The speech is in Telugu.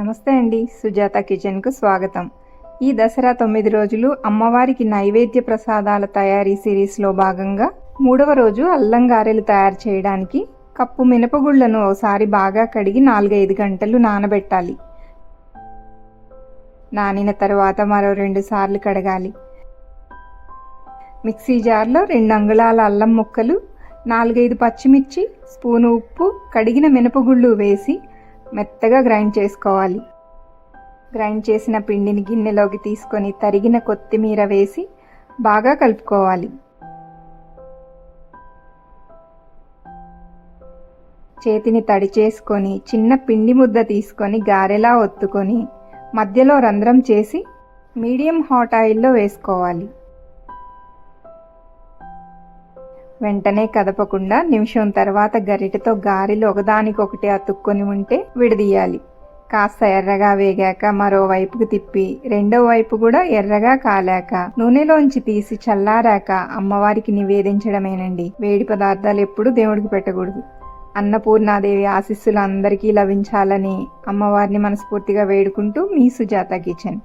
నమస్తే అండి. సుజాత కిచెన్కు స్వాగతం. ఈ దసరా తొమ్మిది రోజులు అమ్మవారికి నైవేద్య ప్రసాదాల తయారీ సిరీస్లో భాగంగా మూడవ రోజు అల్లం గారెలు తయారు చేయడానికి కప్పు మినపగుళ్ళను ఒకసారి బాగా కడిగి నాలుగైదు గంటలు నానబెట్టాలి. నానిన తర్వాత మరో రెండు సార్లు కడగాలి. మిక్సీ జార్లో రెండు అంగుళాల అల్లం ముక్కలు నాలుగైదు పచ్చిమిర్చి స్పూను ఉప్పు కడిగిన మినపగుళ్ళు వేసి మెత్తగా గ్రైండ్ చేసుకోవాలి. గ్రైండ్ చేసిన పిండిని గిన్నెలోకి తీసుకొని తరిగిన కొత్తిమీర వేసి బాగా కలుపుకోవాలి. చేతిని తడి చేసుకొని చిన్న పిండి ముద్ద తీసుకొని గారెలా ఒత్తుకొని మధ్యలో రంధ్రం చేసి మీడియం హాట్ ఆయిల్లో వేసుకోవాలి. వెంటనే కదపకుండా నిమిషం తర్వాత గరిటెతో గారెలు ఒకదానికొకటి అతుక్కొని ఉంటే విడదీయాలి. కాస్త ఎర్రగా వేగాక మరోవైపుకు తిప్పి రెండో వైపు కూడా ఎర్రగా కాలాక నూనెలోంచి తీసి చల్లారాక అమ్మవారికి నివేదించడమేనండి. వేడి పదార్థాలు ఎప్పుడూ దేవుడికి పెట్టకూడదు. అన్నపూర్ణాదేవి ఆశీస్సులు అందరికీ లభించాలని అమ్మవారిని మనస్ఫూర్తిగా వేడుకుంటూ మీ సుజాత కిచెన్.